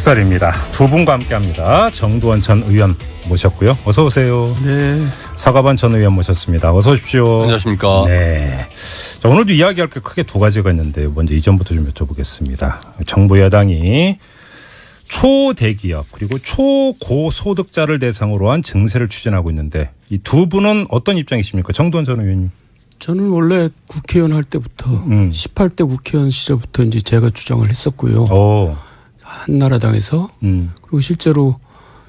직설입니다. 두 분과 함께합니다. 정두원 전 의원 모셨고요. 어서 오세요. 네. 사과반 전 의원 모셨습니다. 어서 오십시오. 안녕하십니까. 네. 자, 오늘도 이야기할 게 크게 두 가지가 있는데 먼저 이전부터 좀 여쭤보겠습니다. 정부 여당이 초대기업 그리고 초고소득자를 대상으로 한 증세를 추진하고 있는데 이 두 분은 어떤 입장이십니까? 정두원 전 의원님. 저는 원래 국회의원 할 때부터 음. 18대 국회의원 시절부터 이제 제가 주장을 했었고요. 오. 한나라당에서 음. 그리고 실제로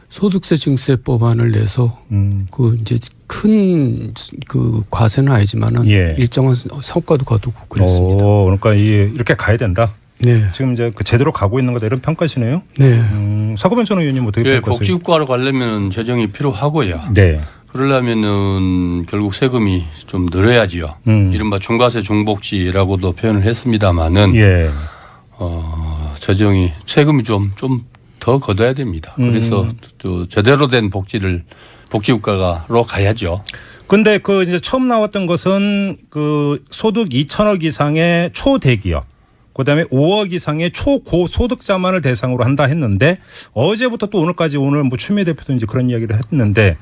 소득세 증세 법안을 내서 음. 그 이제 큰 그 과세는 아니지만은 예. 일정한 성과도 거두고 그랬습니다. 오, 그러니까 이 이렇게 가야 된다. 네. 지금 이제 그 제대로 가고 있는 거다 이런 평가시네요. 네. 음, 사고변 전 의원님 어떻게 예, 평가하세요? 복지국가로 가려면 재정이 필요하고요. 네. 그러려면은 결국 세금이 좀 늘어야지요. 음. 이른바 중과세 중복지라고도 표현을 했습니다마는 예. 어, 재정이 세금이 좀 좀 더 걷어야 됩니다. 음. 그래서 또 제대로 된 복지를 복지국가로 가야죠. 근데 그 이제 처음 나왔던 것은 그 소득 2천억 이상의 초대기업 그다음에 5억 이상의 초고 소득자만을 대상으로 한다 했는데 어제부터 또 오늘까지 오늘 뭐 추미애 대표도 이제 그런 이야기를 했는데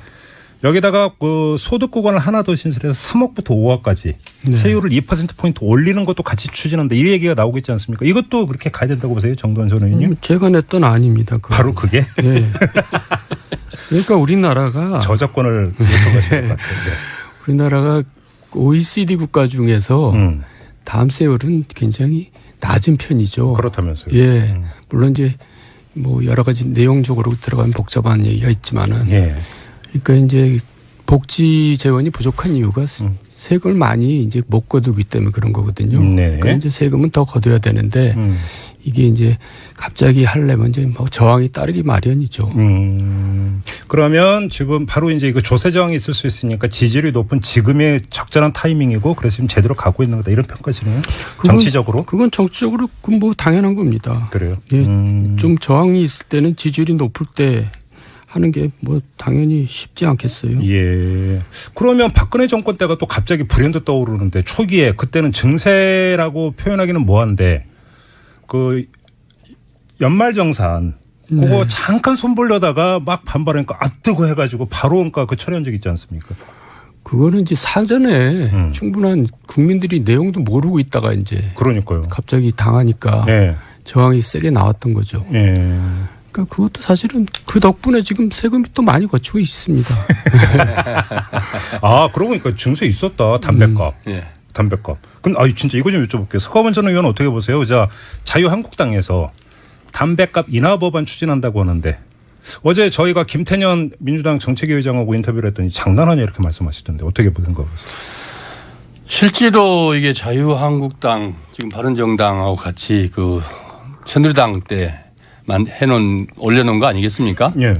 여기다가 그 소득 구간을 하나 더 신설해서 3억부터 5억까지 세율을 2% 포인트 올리는 것도 같이 추진한다 이 얘기가 나오고 있지 않습니까? 이것도 그렇게 가야 된다고 보세요, 정도원 전 의원님? 음, 제가 냈던 아닙니다. 그건. 바로 그게 예. 그러니까 우리나라가 저작권을 요청하시는 것 같아요. 우리나라가 OECD 국가 중에서 네. 음, 다음 세율은 굉장히 낮은 편이죠. 그렇다면서요. 예. 물론 이제 뭐 여러 가지 내용적으로 들어가면 복잡한 얘기가 있지만은 예. 그러니까 이제 복지 재원이 부족한 이유가 음. 세금을 많이 이제 못 거두기 때문에 그런 거거든요. 네. 그러니까 이제 세금은 더 거둬야 되는데 음. 이게 이제 갑자기 하려면 이제 뭐 저항이 따르기 마련이죠. 음, 그러면 지금 바로 이제 이거 조세 저항이 있을 수 있으니까 지지율이 높은 지금의 적절한 타이밍이고 그래서 지금 제대로 가고 있는 거다 이런 평가시네요. 그건- 정치적으로 그건 정치적으로 그건 뭐 당연한 겁니다. 그래요. 예, 음, 좀 저항이 있을 때는 지지율이 높을 때 하는 게 뭐 당연히 쉽지 않겠어요. 예. 그러면 박근혜 정권 때가 또 갑자기 불현듯 떠오르는데 초기에 그때는 증세라고 표현하기는 뭐한데 그 연말 정산 그거 네. 잠깐 손벌려다가 막 반발하니까 아 뜨고 해가지고 바로 그러니까 그 처리한 적 있지 않습니까? 그거는 이제 사전에 음. 충분한 국민들이 내용도 모르고 있다가 이제 그러니까요. 갑자기 당하니까 예. 저항이 세게 나왔던 거죠. 예. 그러니까 그것도 사실은 그 덕분에 지금 세금이 또 많이 거치고 있습니다. 아, 그러고 보니까 증세 있었다. 담배값. 예. 담배값. 근데 아 진짜 이거 좀 여쭤볼게요. 서가원 전 의원 어떻게 보세요? 자, 자유한국당에서 담배값 인하 법안 추진한다고 하는데 어제 저희가 김태년 민주당 정책위 의장하고 인터뷰를 했더니 장난하냐 이렇게 말씀하시던데 어떻게 보는 거세요? 실제로 이게 자유한국당 지금 바른정당하고 같이 그 새누리당 때만 해놓은 올려놓은 거 아니겠습니까? 예.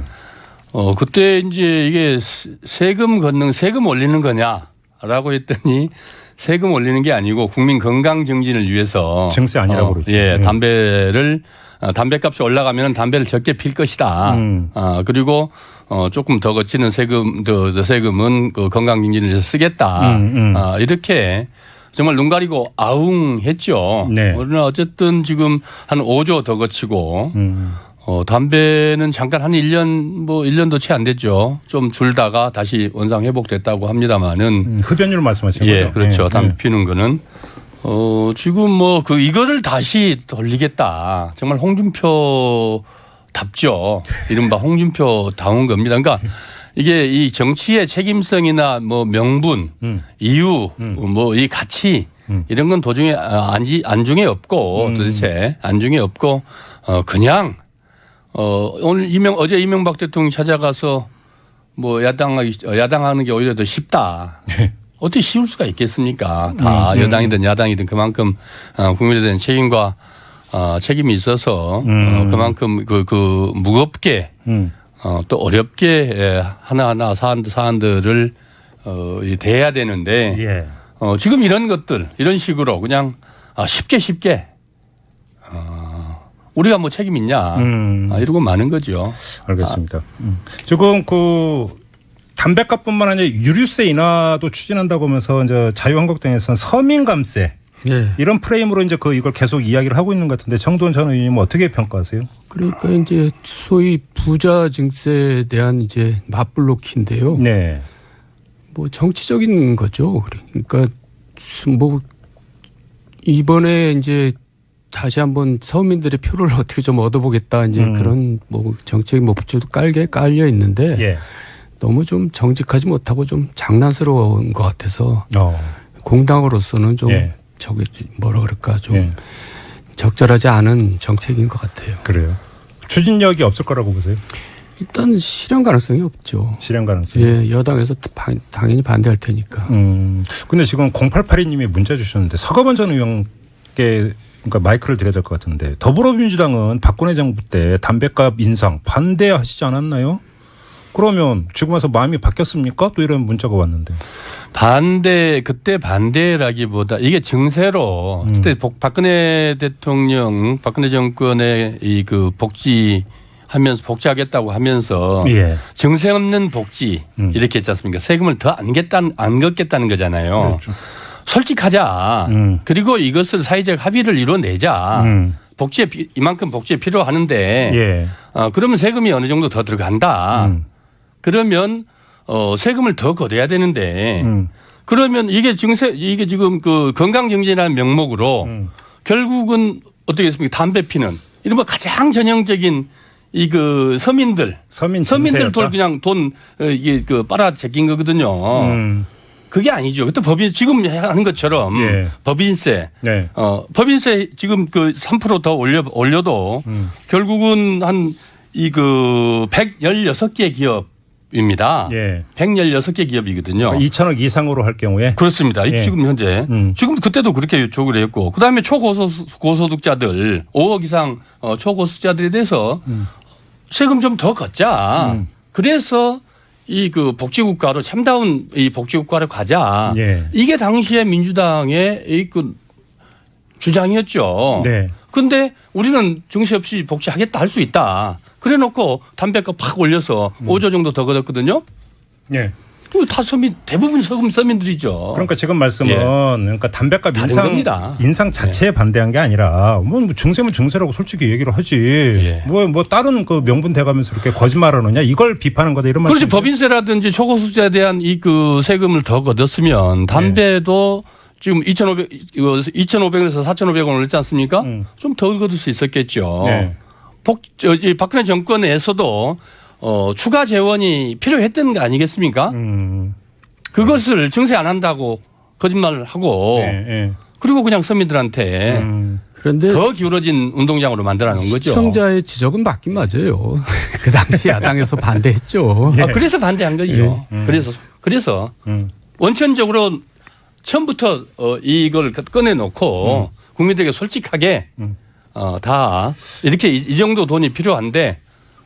어 그때 이제 이게 세- 세금 걷는 세금 올리는 거냐라고 했더니 세금 올리는 게 아니고 국민 건강 증진을 위해서 증세 아니라고 어, 그랬죠. 예, 예. 담배를 어, 담배값이 올라가면 담배를 적게 필 것이다. 음. 아 그리고 어 조금 더 거치는 세금 더, 더 세금은 그 건강 증진을 위해서 쓰겠다. 음, 음. 아 이렇게 정말 눈 가리고 아웅 했죠. 네. 그러나 어쨌든 지금 한 5조 더 거치고 음. 어, 담배는 잠깐 한 1년 뭐 1년도 채 안 됐죠. 좀 줄다가 다시 원상 회복됐다고 합니다마는 음, 흡연율 말씀하시는 예, 거죠? 그렇죠. 예, 담배 예. 피우는 거는 어, 지금 뭐 그 이거를 다시 돌리겠다. 정말 홍준표 답죠. 이른바 홍준표 다운 겁니다. 그러니까 이게 이 정치의 책임성이나 뭐 명분, 음. 이유, 음. 뭐이 가치 음. 이런 건 도중에 아, 안지 안중에 없고 음. 도대체 안중에 없고 어 그냥 어 오늘 이명 어제 이명박 대통령 찾아가서 뭐 야당하기 어, 야당하는 게 오히려 더 쉽다. 어떻게 쉬울 수가 있겠습니까? 다 음, 음. 여당이든 야당이든 그만큼 어, 국민에 대한 책임과 어, 책임이 있어서 음. 어, 그만큼 그, 그 무겁게 음. 어, 또 어렵게 예, 하나하나 사안들, 사안들을 어, 이 대해야 되는데 예. 어, 지금 이런 것들 이런 식으로 그냥 아, 쉽게 쉽게 어, 우리가 뭐 책임 있냐 음. 아, 이러고 마는 거죠. 알겠습니다. 음. 지금 그 담배값뿐만 아니라 유류세 인하도 추진한다고 하면서 이제 자유한국당에서는 서민감세 예. 이런 프레임으로 이제 그 이걸 계속 이야기를 하고 있는 것 같은데 정도원 전 의원님 어떻게 평가하세요? 그러니까 이제 소위 부자 증세에 대한 이제 맞불놓기인데요. 네. 뭐 정치적인 거죠. 그러니까 뭐 이번에 이제 다시 한번 서민들의 표를 어떻게 좀 얻어보겠다 이제 음. 그런 뭐 정책의 목표도 깔게 깔려 있는데 예. 너무 좀 정직하지 못하고 좀 장난스러운 것 같아서 어. 공당으로서는 좀 예. 저기 뭐라 그럴까 좀 예. 적절하지 않은 정책인 것 같아요. 그래요. 추진력이 없을 거라고 보세요. 일단 실현 가능성이 없죠. 실현 가능성. 예, 여당에서 반- 당연히 반대할 테니까. 음. 근데 지금 0882님이 문자 주셨는데 서가번 전 의원께 그러니까 마이크를 드려야 될 것 같은데 더불어민주당은 박근혜 정부 때 담배값 인상 반대하시지 않았나요? 그러면 지금 와서 마음이 바뀌었습니까? 또 이런 문자가 왔는데. 반대 그때 반대라기보다 이게 증세로 음. 그때 복- 박근혜 대통령 박근혜 정권의 이 그 복지 하면서 복지하겠다고 하면서 예. 증세 없는 복지 음. 이렇게 했지 않습니까? 세금을 더 안 겠다는 안 걷겠다는 거잖아요. 그렇죠. 솔직하자. 음. 그리고 이것을 사회적 합의를 이뤄내자. 음. 복지에 피- 이만큼 복지에 필요하는데 예. 어, 그러면 세금이 어느 정도 더 들어간다. 음. 그러면 어, 세금을 더 걷어야 되는데 음. 그러면 이게 증세 이게 지금 그 건강 정진이라는 명목으로 음. 결국은 어떻게 했습니까? 담배 피는 이런 뭐 가장 전형적인 이 그 서민들 서민 서민들? 돈 그냥 돈 어, 이게 그 빨아 제낀 거거든요. 음. 그게 아니죠. 그때 법인 지금 하는 것처럼 예. 법인세 네. 어 법인세 지금 그 3%더 올려 올려도 음. 결국은 한 이 그 116개 기업 입니다. 예. 116개 기업이거든요. 2천억 이상으로 할 경우에 그렇습니다. 예. 지금 현재 음. 지금 그때도 그렇게 요청을 했고 그다음에 초고소득자들 5억 이상 어, 초고소득자들에 대해서 음. 세금 좀 더 걷자. 음. 그래서 이 그 복지국가로 참다운 이 복지국가로 가자. 예. 이게 당시에 민주당의 이그 주장이었죠. 네. 근데 우리는 증세 없이 복지하겠다 할 수 있다. 그래 놓고 담배값 팍 올려서 음. 5조 정도 더 걷었거든요. 예. 그다 서민 대부분 서민 서민들이죠. 그러니까 지금 말씀은 예. 그러니까 담배값 인상 겁니다. 인상 자체에 반대한 게 아니라 뭐 증세면 증세라고 솔직히 얘기를 하지. 예. 뭐뭐 다른 그 명분 대가면서 이렇게 거짓말하느냐 이걸 비판한 거다 이런 그렇지 말씀. 법인세라든지 초고수자에 대한 이 그 세금을 더 걷었으면 담배도 지금 2,500 이거 2,500에서 4,500원 올렸지 않습니까? 음. 좀더 걷을 수 있었겠죠. 네. 복, 저, 이 박근혜 정권에서도 어, 추가 재원이 필요했던 거 아니겠습니까? 음. 그것을 증세 안 한다고 거짓말을 하고 예, 예. 그리고 그냥 서민들한테 음. 그런데 더 기울어진 운동장으로 만들어 놓은 거죠. 시청자의 지적은 맞긴 맞아요. 그 당시 야당에서 반대했죠. 아, 그래서 반대한 거예요. 예. 음. 그래서 그래서 음. 원천적으로 처음부터 어, 이걸 꺼내 놓고 국민들에게 솔직하게 음. 어, 다 이렇게 이, 이 정도 돈이 필요한데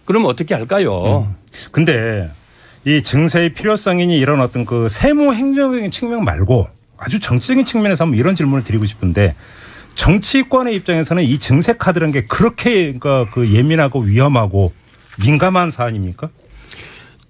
그러면 어떻게 할까요? 음. 근데 이 증세의 필요성이니 이런 어떤 그 세무 행정적인 측면 말고 아주 정치적인 측면에서 한번 이런 질문을 드리고 싶은데 정치권의 입장에서는 이 증세 카드라는 게 그렇게 그러니까 그 예민하고 위험하고 민감한 사안입니까?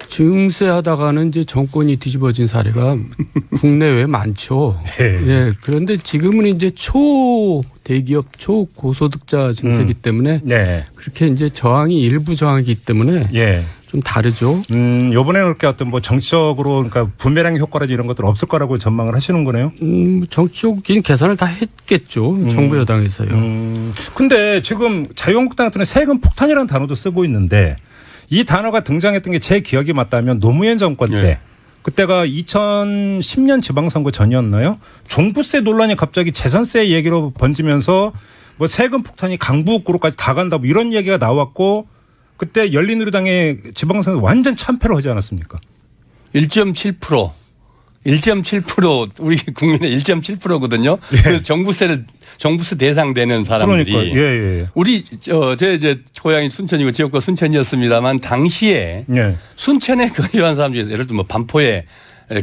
증세하다가는 이제 정권이 뒤집어진 사례가 국내외 많죠. 예. 예. 그런데 지금은 이제 초 대기업 초 고소득자 증세이기 때문에 네. 그렇게 이제 저항이 일부 저항이기 때문에 예. 좀 다르죠. 음, 요번에는 그렇게 어떤 뭐 정치적으로 그러니까 부메랑 효과라든지 이런 것들 없을 거라고 전망을 하시는 거네요. 음, 정치적인 계산을 다 했겠죠. 정부 여당에서요. 음, 근데 지금 자유한국당 같은 세금 폭탄이라는 단어도 쓰고 있는데 이 단어가 등장했던 게 제 기억이 맞다면 노무현 정권 때 예. 그때가 2010년 지방선거 전이었나요? 종부세 논란이 갑자기 재산세 얘기로 번지면서 뭐 세금 폭탄이 강북구로까지 다 간다 뭐 이런 얘기가 나왔고 그때 열린우리당의 지방선거 완전 참패를 하지 않았습니까? 1.7% 1.7% 우리 국민의 1.7%거든요. 그 정부세를 정부세 대상되는 사람들이 예. 예, 예. 우리 저제 이제 고향이 순천이고 지역구 순천이었습니다만 당시에 예. 순천에 거주한 사람 중에서 예를 들면 뭐 반포에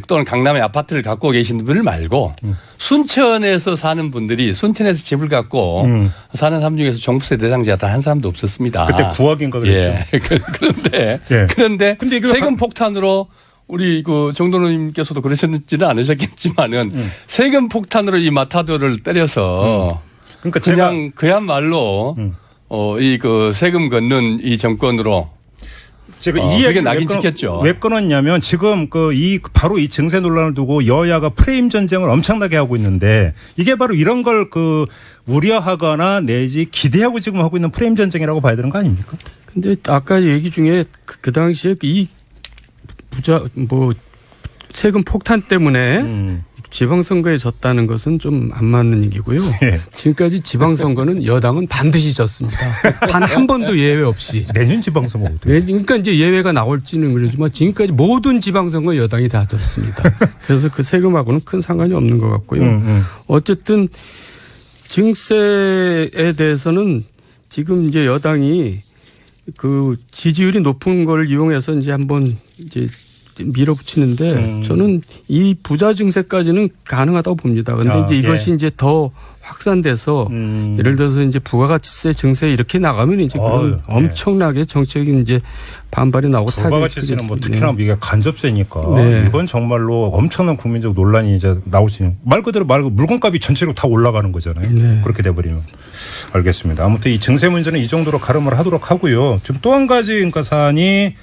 또는 강남에 아파트를 갖고 계신 분들 말고 음. 순천에서 사는 분들이 순천에서 집을 갖고 음. 사는 사람 중에서 종부세 대상자가 단한 사람도 없었습니다. 그때 9억인가 그랬죠. 예. 그- 그런데 예. 그런데 근데 이거 세금 가- 폭탄으로 우리 그 정도님께서도 그러셨지는 않으셨겠지만은 음. 세금 폭탄으로 이 마타도를 때려서 그러니까 제가 그냥 그야말로 음. 어이 그 세금 걷는 이 정권으로 제가 어, 이 얘기를 낙인 왜, 끊, 찍혔죠. 왜 끊었냐면 지금 그 이 바로 이 증세 논란을 두고 여야가 프레임 전쟁을 엄청나게 하고 있는데 이게 바로 이런 걸 그 우려하거나 내지 기대하고 지금 하고 있는 프레임 전쟁이라고 봐야 되는 거 아닙니까? 근데 아까 얘기 중에 그, 그 당시에 이 부자 뭐 세금 폭탄 때문에 음. 지방선거에 졌다는 것은 좀 안 맞는 얘기고요. 예. 지금까지 지방선거는 여당은 반드시 졌습니다. 단 한 번도 예외 없이. 내년 지방선거 그러니까 이제 예외가 나올지는 그러지만 지금까지 모든 지방선거 여당이 다 졌습니다. 그래서 그 세금하고는 큰 상관이 없는 것 같고요. 음, 음. 어쨌든 증세에 대해서는 지금 이제 여당이 그 지지율이 높은 걸 이용해서 이제 한번 이제 밀어붙이는데 음. 저는 이 부자 증세까지는 가능하다고 봅니다. 근데 아, 이제 이것이 예. 이제 더 확산돼서 음. 예를 들어서 이제 부가가치세 증세 이렇게 나가면 이제 어휴, 네. 엄청나게 정책적인 이제 반발이 나오고 부가가치세는 뭐 특히나 이게 간접세니까 네. 이건 정말로 엄청난 국민적 논란이 이제 나올 수 있는 말 그대로 말 물건값이 전체로 다 올라가는 거잖아요. 네. 그렇게 돼버리면 알겠습니다. 아무튼 이 증세 문제는 이 정도로 가름을 하도록 하고요. 지금 또 한 가지 그러니까 사안이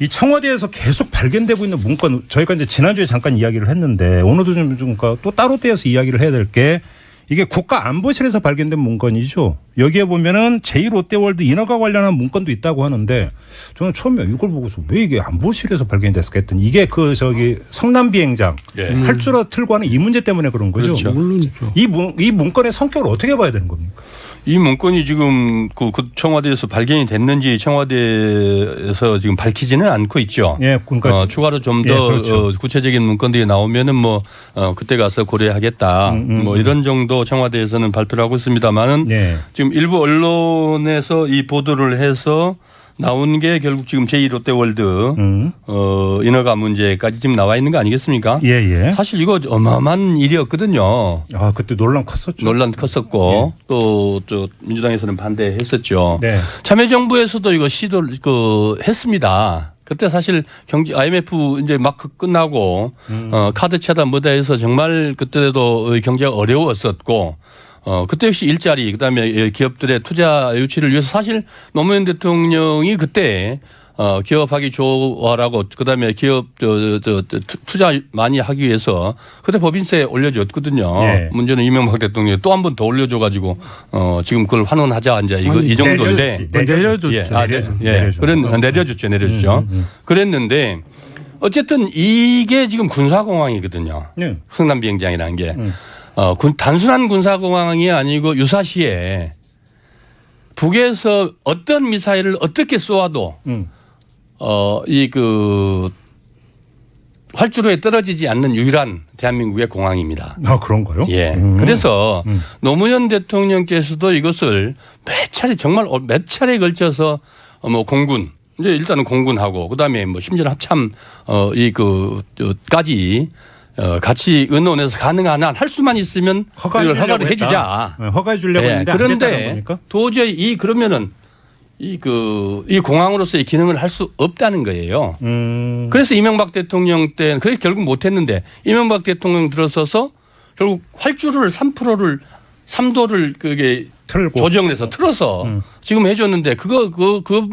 이 청와대에서 계속 발견되고 있는 문건 저희가 이제 지난주에 잠깐 이야기를 했는데 오늘도 좀, 좀 그러니까 또 따로 떼어서 이야기를 해야 될 게 이게 국가안보실에서 발견된 문건이죠. 여기에 보면은 제2롯데월드 인허가 관련한 문건도 있다고 하는데 저는 처음에 이걸 보고서 왜 이게 안보실에서 발견이 됐을까 했더니 이게 그 저기 성남 비행장 예. 활주로 틀고 하는 이 문제 때문에 그런 거죠. 그렇죠. 물론이죠. 이, 문, 이 문건의 성격을 어떻게 봐야 되는 겁니까? 이 문건이 지금 그, 그 청와대에서 발견이 됐는지 청와대에서 지금 밝히지는 않고 있죠. 예, 그러니까 어, 추가로 좀더 예, 그렇죠. 구체적인 문건들이 나오면은 뭐 어, 그때 가서 고려하겠다. 음, 음, 뭐 음. 이런 정도 청와대에서는 발표를 하고 있습니다만은 예. 지금 일부 언론에서 이 보도를 해서 나온 게 결국 지금 제2 롯데월드 음. 어, 인허가 문제까지 지금 나와 있는 거 아니겠습니까? 예, 예. 사실 이거 어마어마한 일이었거든요. 아, 그때 논란 컸었죠. 논란 컸었고 또저 민주당에서는 반대했었죠. 네. 참여정부에서도 이거 시도를 그 했습니다. 그때 사실 경제 IMF 이제 막 끝나고 음. 어 카드 차단 뭐다 해서 정말 그때도 경제가 어려웠었고 어 그때 역시 일자리 그 다음에 기업들의 투자 유치를 위해서 사실 노무현 대통령이 그때 어 기업하기 좋아라고 그다음에 기업 저, 저, 저 투- 투자 많이 하기 위해서 그때 법인세 올려줬거든요. 예. 문제는 이명박 대통령이 또 한 번 더 올려줘가지고 어 지금 그걸 환원하자 이제 이거 이 정도인데. 내려줬죠. 예, 아, 네. 내려줘. 예. 내려줘. 그런 내려줬죠, 내려줬죠. 음, 음, 음. 그랬는데 어쨌든 이게 지금 군사공항이거든요. 네. 성남 비행장이라는 게 음. 어, 군, 단순한 군사공항이 아니고 유사시에 북에서 어떤 미사일을 어떻게 쏘아도 음. 어, 이 그 활주로에 떨어지지 않는 유일한 대한민국의 공항입니다. 아, 그런가요? 예. 음. 그래서 음. 노무현 대통령께서도 이것을 몇 차례 정말 몇 차례에 걸쳐서 어, 뭐 공군 이제 일단은 공군하고 그다음에 뭐 심지어 합참 어이그까지 어 같이 의논해서 가능한 한 할 수만 있으면 허가해 이걸 허가를 주려고 해주자. 네, 허가해 주려고 예, 했는데 안 됐다는 그런데? 도저히 이 그러면은 이 그 이 공항으로서의 기능을 할 수 없다는 거예요. 음. 그래서 이명박 대통령 때 그래서 결국 못했는데 이명박 대통령 들어서서 결국 활주로를 3%를 3도를 그게 틀고 조정을 해서 틀어서 음. 지금 해줬는데 그거 그, 그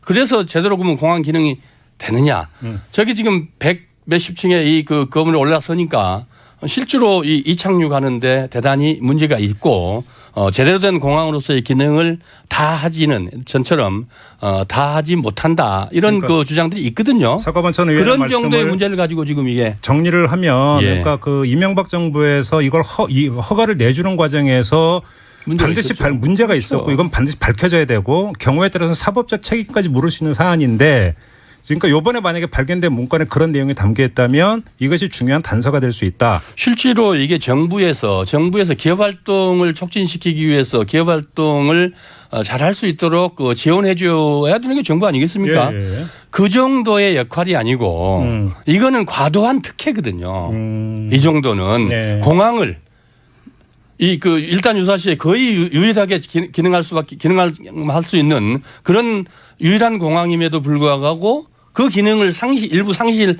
그래서 제대로 그러면 공항 기능이 되느냐 음. 저기 지금 100 몇십 층에 이 그 건물에 올라서니까 실제로 이 이착륙하는데 대단히 문제가 있고 어, 제대로 된 공항으로서의 기능을 다 하지는 전처럼 어, 다 하지 못한다 이런 그러니까 그 주장들이 있거든요. 사과반찬 의원의 그런 말씀을 정도의 문제를 가지고 지금 이게 정리를 하면 예. 그러니까 그 이명박 정부에서 이걸 허, 이 허가를 내주는 과정에서 반드시 있었죠. 발, 문제가 있었고 그렇죠. 이건 반드시 밝혀져야 되고 경우에 따라서 사법적 책임까지 물을 수 있는 사안인데 그러니까 요번에 만약에 발견된 문건에 그런 내용이 담겨 있다면 이것이 중요한 단서가 될 수 있다. 실제로 이게 정부에서 정부에서 기업 활동을 촉진시키기 위해서 기업 활동을 어, 잘할 수 있도록 그 지원해 줘야 되는 게 정부 아니겠습니까? 예, 예. 그 정도의 역할이 아니고 음. 이거는 과도한 특혜거든요. 음. 이 정도는 네. 공항을 이그 일단 유사시에 거의 유- 유일하게 기- 기능할 수밖에 기능할 할수 있는 그런 유일한 공항임에도 불구하고 그 기능을 상실 일부 상실할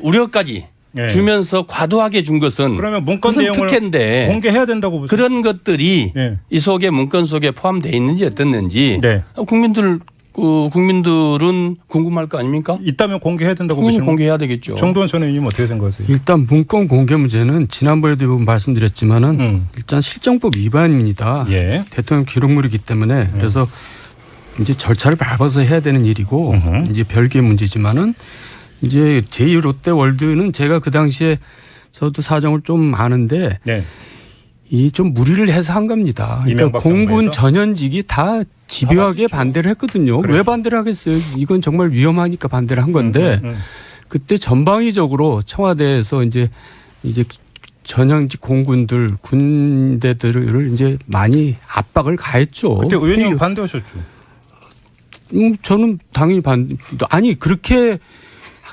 우려까지 예. 주면서 과도하게 준 것은 그러면 문건 내용을 특혜인데 공개해야 된다고 보세요. 그런 것들이 예. 이 속에 문건 속에 포함되어 있는지 어떻는지 네. 국민들 그 국민들은 궁금할 거 아닙니까? 있다면 공개해야 된다고 보시는 공개해야 되겠죠. 정도원 전 의원님 어떻게 생각하세요? 일단 문건 공개 문제는 지난번에도 말씀드렸지만은 음. 일단 실정법 위반입니다. 예. 대통령 기록물이기 때문에 그래서 이제 절차를 밟아서 해야 되는 일이고 음흠. 이제 별개의 문제지만은 이제 제2 롯데월드는 제가 그 당시에 저도 사정을 좀 아는데 네. 이좀 무리를 해서 한 겁니다. 그러니까 공군? 전현직이 다 집요하게 반대를 했거든요. 그래요. 왜 반대를 하겠어요? 이건 정말 위험하니까 반대를 한 건데 음, 음. 그때 전방위적으로 청와대에서 이제 이제 전형직 공군들 군대들을 이제 많이 압박을 가했죠. 그때 의원님 이- 반대하셨죠. 음, 저는 당연히 반 아니 그렇게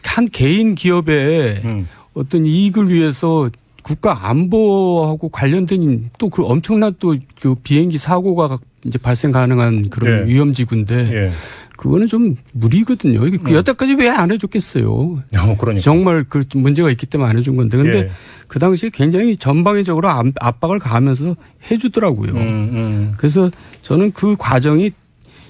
한 개인 기업의 음. 어떤 이익을 위해서 국가 안보하고 관련된 또 그 엄청난 또 그 비행기 사고가 이제 발생 가능한 그런 네. 위험지구인데 예. 그거는 좀 무리거든요. 이게 그 음. 여태까지 왜 안 해줬겠어요? 어, 그러니까. 정말 그 문제가 있기 때문에 안 해준 건데 근데 예. 그 당시에 굉장히 전방위적으로 압- 압박을 가하면서 해주더라고요. 음, 음. 그래서 저는 그 과정이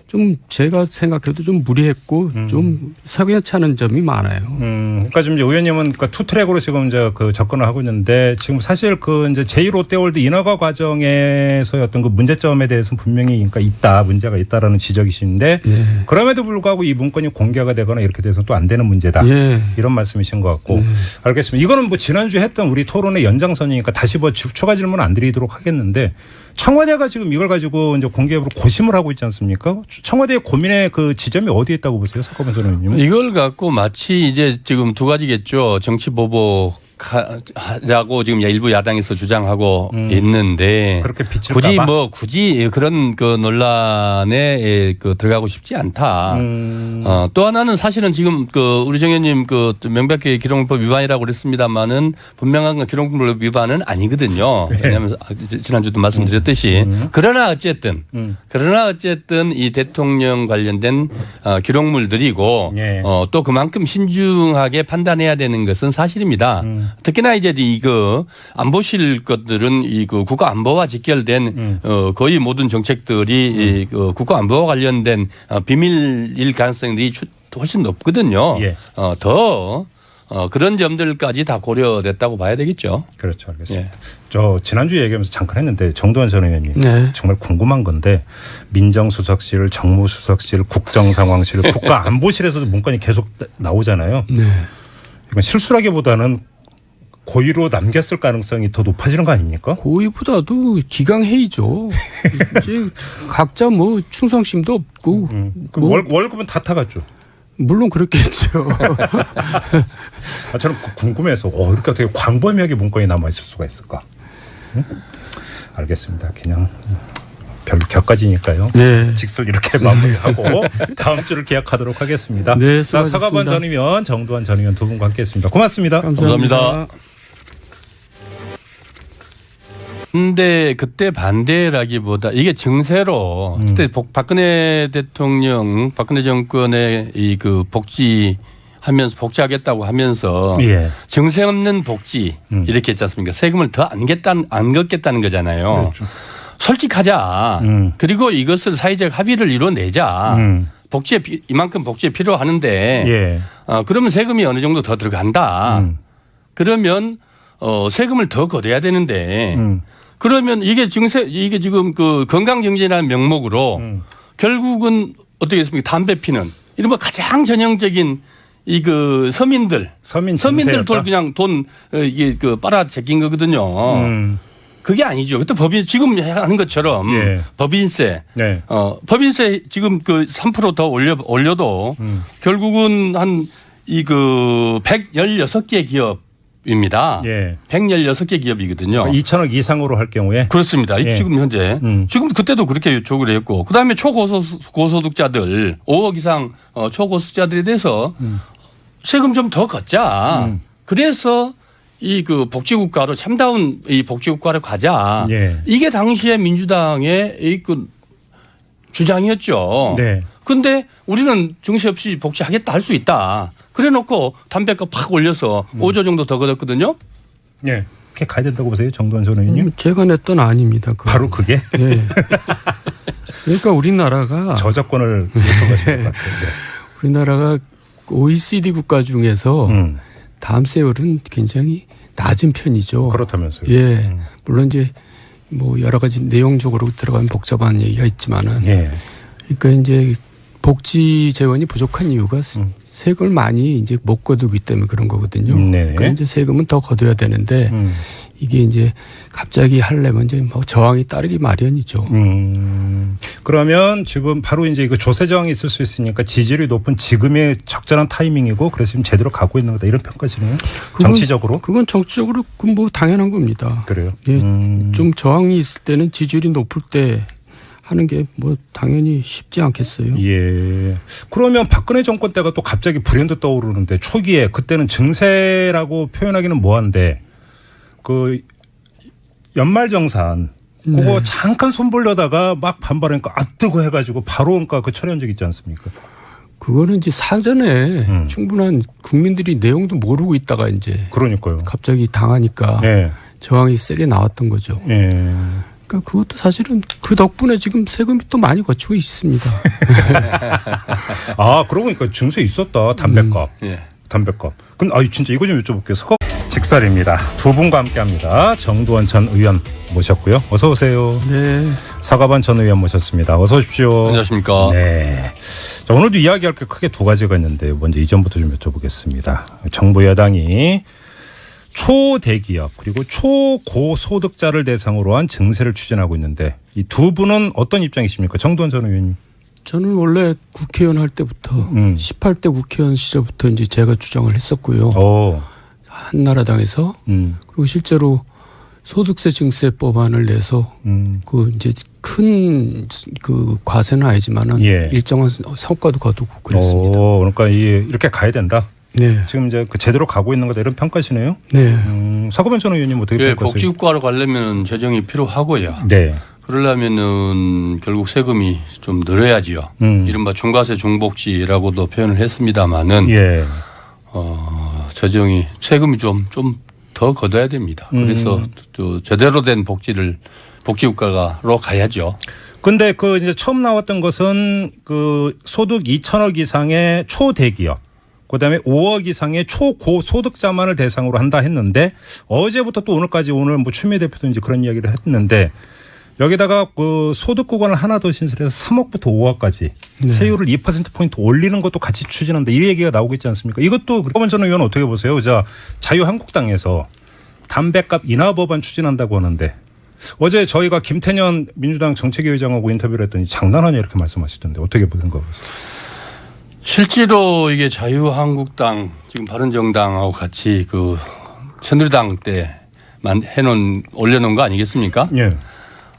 좀 제가 생각해도 좀 무리했고 음. 좀 석연찮은 점이 많아요. 음, 그러니까 지금 이제 의원님은 그투 트랙으로 지금 이제 그 접근을 하고 있는데 지금 사실 그 이제 제1 롯데월드 인허가 과정에서의 어떤 그 문제점에 대해서는 분명히 그러니까 있다 문제가 있다라는 지적이신데 예. 그럼에도 불구하고 이 문건이 공개가 되거나 이렇게 돼서 또 안 되는 문제다. 예. 이런 말씀이신 것 같고 네. 알겠습니다. 이거는 뭐 지난주에 했던 우리 토론의 연장선이니까 다시 뭐 추- 추가 질문 안 드리도록 하겠는데 청와대가 지금 이걸 가지고 이제 공개적으로 고심을 하고 있지 않습니까? 청와대의 고민의 그 지점이 어디에 있다고 보세요? 의원님. 이걸 갖고 마치 이제 지금 두 가지겠죠. 정치 보복 하라고 지금 일부 야당에서 주장하고 음. 있는데 굳이 봐? 뭐 굳이 그런 그 논란에 그 들어가고 싶지 않다. 음. 어, 또 하나는 사실은 지금 그 우리 정 의원님 그 명백히 기록물법 위반이라고 그랬습니다만은 분명한 건 기록물법 위반은 아니거든요. 왜냐하면 아, 지- 지난주도 말씀드렸듯이 음. 그러나 어쨌든 음. 그러나 어쨌든 이 대통령 관련된 어, 기록물들이고 예. 어, 또 그만큼 신중하게 판단해야 되는 것은 사실입니다. 음. 특히나 이제 이거 안보실 것들은 이 그 국가 안보와 직결된 음. 어, 거의 모든 정책들이 이그 국가 안보와 관련된 어, 비밀일 가능성이 추- 훨씬 높거든요. 예. 어, 더 어, 그런 점들까지 다 고려됐다고 봐야 되겠죠. 그렇죠. 알겠습니다. 예. 저 지난주에 얘기하면서 잠깐 했는데 정도원 전 의원님 네. 정말 궁금한 건데 민정수석실, 정무수석실, 국정상황실, 국가안보실에서도 문건이 계속 나- 나오잖아요. 네. 이건 실수라기보다는 고의로 남겼을 가능성이 더 높아지는 거 아닙니까? 고의보다도 기강회의죠. 이제 각자 뭐 충성심도 없고 음. 그뭐 월, 월급은 다 타갔죠. 물론 그렇겠죠. 아, 저는 그 궁금해서 어, 이렇게 어떻게 광범위하게 문건이 남아 있을 수가 있을까? 응? 알겠습니다. 그냥 별 격가지니까요. 네. 직설 이렇게 마무리하고 다음 주를 기약하도록 하겠습니다. 네, 수고하셨습니다. 서가번 전 의원, 정두환 전 의원 두 분과 함께했습니다. 고맙습니다. 감사합니다. 감사합니다. 근데 그때 반대라기보다 이게 증세로 음. 그때 복- 박근혜 대통령, 박근혜 정권의 이 그 복지 하면서 복지하겠다고 하면서 예. 증세 없는 복지 음. 이렇게 했지 않습니까? 세금을 더 안 겠다는 안 걷겠다는 거잖아요. 그렇죠. 솔직하자. 음. 그리고 이것을 사회적 합의를 이뤄내자. 음. 복지에 비- 이만큼 복지에 필요하는데 예. 어, 그러면 세금이 어느 정도 더 들어간다. 음. 그러면 어, 세금을 더 걷어야 되는데 음. 그러면 이게 증세 이게 지금 그 건강 정제라는 명목으로 음. 결국은 어떻게 했습니까? 담배 피는 이런 거 가장 전형적인 이 그 서민들 서민 서민들? 돈 그냥 돈 어, 이게 그 빨아 제낀 거거든요. 음. 그게 아니죠. 그때 법인 지금 하는 것처럼 예. 법인세 네. 어 법인세 지금 그 3%더 올려 올려도 음. 결국은 한 이 그 116개 기업 입니다. 예. 116개 기업이거든요. 2천억 이상으로 할 경우에 그렇습니다. 예. 지금 현재 음. 지금 그때도 그렇게 요청을 했고 그다음에 초고소득자들 5억 이상 어, 초고소득자들에 대해서 음. 세금 좀 더 걷자. 음. 그래서 이 그 복지국가로 참다운 이 복지국가로 가자. 예. 이게 당시에 민주당의 이그 주장이었죠. 네. 근데 우리는 증세 없이 복지하겠다 할 수 있다. 그래 놓고 담배값 팍 올려서 음. 5조 정도 더 걷었거든요. 예. 그렇게 가야 된다고 보세요, 정도원 전 의원님? 음, 제가 냈던 아닙니다. 그거. 바로 그게 예. 그러니까 우리나라가 저작권을 요청하시는 것 같아요. 우리나라가 OECD 국가 중에서 네. 음, 담세율은 굉장히 낮은 편이죠. 그렇다면서요. 예. 음. 물론 이제 뭐 여러 가지 내용적으로 들어가면 복잡한 얘기가 있지만은 예. 그러니까 이제 복지 재원이 부족한 이유가 음. 세금을 많이 이제 못 거두기 때문에 그런 거거든요. 음, 네. 그러니까 이제 세금은 더 거둬야 되는데 음. 이게 이제 갑자기 하려면 이제 뭐 저항이 따르기 마련이죠. 음, 그러면 지금 바로 이제 이거 조세 저항이 있을 수 있으니까 지지율이 높은 지금의 적절한 타이밍이고 그래서 지금 제대로 가고 있는 거다 이런 평가시네요. 정치적으로 그건 정치적으로 그뭐 당연한 겁니다. 그래요. 예, 음. 좀 저항이 있을 때는 지지율이 높을 때 하는 게 뭐 당연히 쉽지 않겠어요. 예. 그러면 박근혜 정권 때가 또 갑자기 불현듯 떠오르는데 초기에 그때는 증세라고 표현하기는 뭐한데 그 연말정산 그거 네. 잠깐 손보려다가 막 반발하니까 아 뜨고 해가지고 바로 그러니까 그 처리한 적 있지 않습니까? 그거는 이제 사전에 음. 충분한 국민들이 내용도 모르고 있다가 이제 그러니까요. 갑자기 당하니까 예. 저항이 세게 나왔던 거죠. 예. 그러니까 그것도 사실은 그 덕분에 지금 세금이 또 많이 거치고 있습니다. 아, 그러고 보니까 증세 있었다. 담배값. 예. 담배값. 근데 아, 진짜 이거 좀 여쭤볼게요. 서거 직설입니다. 두 분과 함께합니다. 정두원 전 의원 모셨고요. 어서 오세요. 네. 사과반 전 의원 모셨습니다. 어서 오십시오. 안녕하십니까. 네. 자, 오늘도 이야기할 게 크게 두 가지가 있는데 먼저 이전부터 좀 여쭤보겠습니다. 정부 여당이 초대기업 그리고 초고소득자를 대상으로 한 증세를 추진하고 있는데 이 두 분은 어떤 입장이십니까? 정두원 전 의원님. 저는 원래 국회의원 할 때부터 음. 18대 국회의원 시절부터 이제 제가 주장을 했었고요. 오. 한나라당에서 음. 그리고 실제로 소득세 증세 법안을 내서 음. 그 이제 큰 그 과세는 아니지만은 예. 일정한 성과도 거두고 그랬습니다. 오, 그러니까 이 이렇게 가야 된다. 네. 지금 이제 그 제대로 가고 있는 거다 이런 평가시네요. 네. 음, 사고변 전 의원님 어떻게 예, 평가하세요? 복지국가로 가려면 재정이 필요하고요. 네. 그러려면은 결국 세금이 좀 늘어야지요. 음. 이른바 중과세 중복지라고도 표현을 했습니다마는 예. 어, 재정이 세금이 좀 좀 더 걷어야 됩니다. 음. 그래서 또 제대로 된 복지를 복지국가로 가야죠. 근데 그 이제 처음 나왔던 것은 그 소득 2천억 이상의 초대기업 그다음에 5억 이상의 초고소득자만을 대상으로 한다 했는데 어제부터 또 오늘까지 오늘 뭐 추미애 대표도 이제 그런 이야기를 했는데 여기다가 그 소득 구간을 하나 더 신설해서 3억부터 5억까지 세율을 2% 포인트 올리는 것도 같이 추진한다 이 얘기가 나오고 있지 않습니까? 이것도 그러면 저는 의원 어떻게 보세요? 자 자유한국당에서 담배값 인하 법안 추진한다고 하는데 어제 저희가 김태년 민주당 정책위 의장하고 인터뷰를 했더니 장난하냐 이렇게 말씀하시던데 어떻게 보는 거세요? 실제로 이게 자유한국당 지금 바른정당하고 같이 그 새누리당 때만 해놓은 올려놓은 거 아니겠습니까? 예.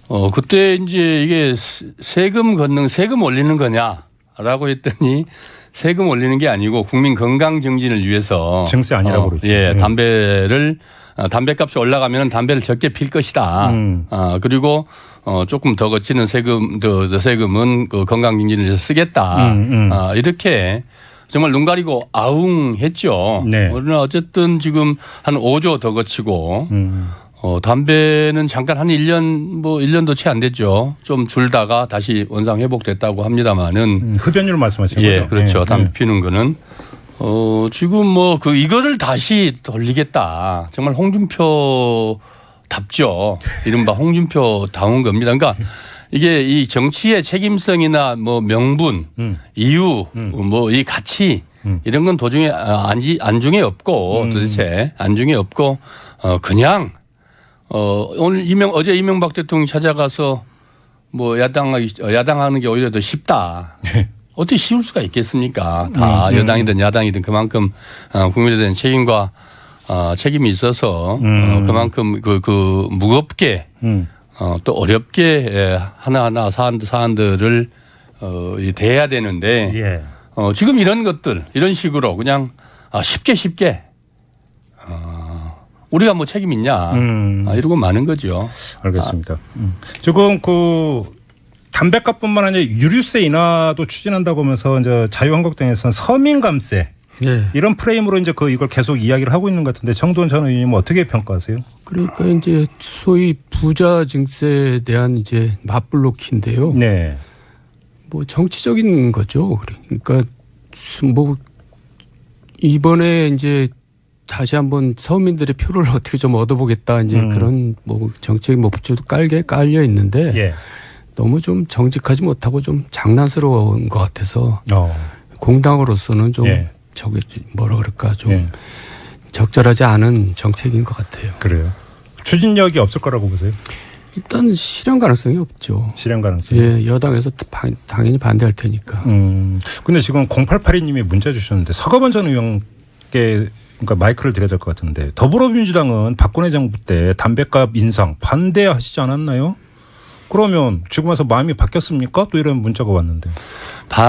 어 그때 이제 이게 세- 세금 걷는 세금 올리는 거냐라고 했더니 세금 올리는 게 아니고 국민 건강 증진을 위해서 증세 아니라고 어, 그러죠. 예, 예. 담배를 어, 담배값이 올라가면 담배를 적게 필 것이다. 음. 아 그리고 어 조금 더 거치는 세금 더, 더 세금은 그 건강 증진을 위해서 쓰겠다. 음, 음. 아 이렇게 정말 눈 가리고 아웅 했죠. 네. 그러나 어쨌든 지금 한 5조 더 거치고 음. 어, 담배는 잠깐 한 1년 뭐 1년도 채 안 됐죠. 좀 줄다가 다시 원상 회복됐다고 합니다마는 음, 흡연율 말씀하시는 예, 거죠? 그렇죠. 예, 담배 예. 피는 거는 어, 지금 뭐 그 이거를 다시 돌리겠다. 정말 홍준표 답죠. 이른바 홍준표 다운 겁니다. 그러니까 이게 이 정치의 책임성이나 뭐 명분, 음. 이유, 음. 뭐이 가치 음. 이런 건 도중에 아, 안지 안중에 없고 음. 도대체 안중에 없고 어 그냥 어 오늘 이명 어제 이명박 대통령 찾아가서 뭐 야당하기 어, 야당하는 게 오히려 더 쉽다. 어떻게 쉬울 수가 있겠습니까? 다 음, 음. 여당이든 야당이든 그만큼 어, 국민에 대한 책임과 어, 책임이 있어서 음. 어, 그만큼 그, 그 무겁게 음. 어, 또 어렵게 예, 하나하나 사안, 사안들을 어, 이 대해야 되는데 예. 어, 지금 이런 것들 이런 식으로 그냥 아, 쉽게 쉽게 어, 우리가 뭐 책임 있냐 음. 아, 이러고 많은 거죠. 알겠습니다. 음. 지금 그 담배값뿐만 아니라 유류세 인하도 추진한다고 하면서 이제 자유한국당에서는 서민 감세 네. 이런 프레임으로 이제 그 이걸 계속 이야기를 하고 있는 것 같은데 정도원 전 의원님 어떻게 평가하세요? 그러니까 이제 소위 부자 증세에 대한 이제 맞불놓기인데요. 네. 뭐 정치적인 거죠. 그러니까 뭐 이번에 이제 다시 한번 서민들의 표를 어떻게 좀 얻어보겠다 이제 음. 그런 뭐 정책의 목표도 깔게 깔려 있는데 예. 너무 좀 정직하지 못하고 좀 장난스러운 것 같아서 어. 공당으로서는 좀 예. 저게 뭐라 그럴까 좀 예. 적절하지 않은 정책인 것 같아요. 그래요. 추진력이 없을 거라고 보세요. 일단 실현 가능성이 없죠. 실현 가능성. 예, 여당에서 바- 당연히 반대할 테니까. 음. 근데 지금 0882님이 문자 주셨는데 서가번 전 의원께 그러니까 마이크를 드려야 될 것 같은데 더불어민주당은 박근혜 정부 때 담배값 인상 반대하시지 않았나요? 그러면 지금 와서 마음이 바뀌었습니까? 또 이런 문자가 왔는데. 반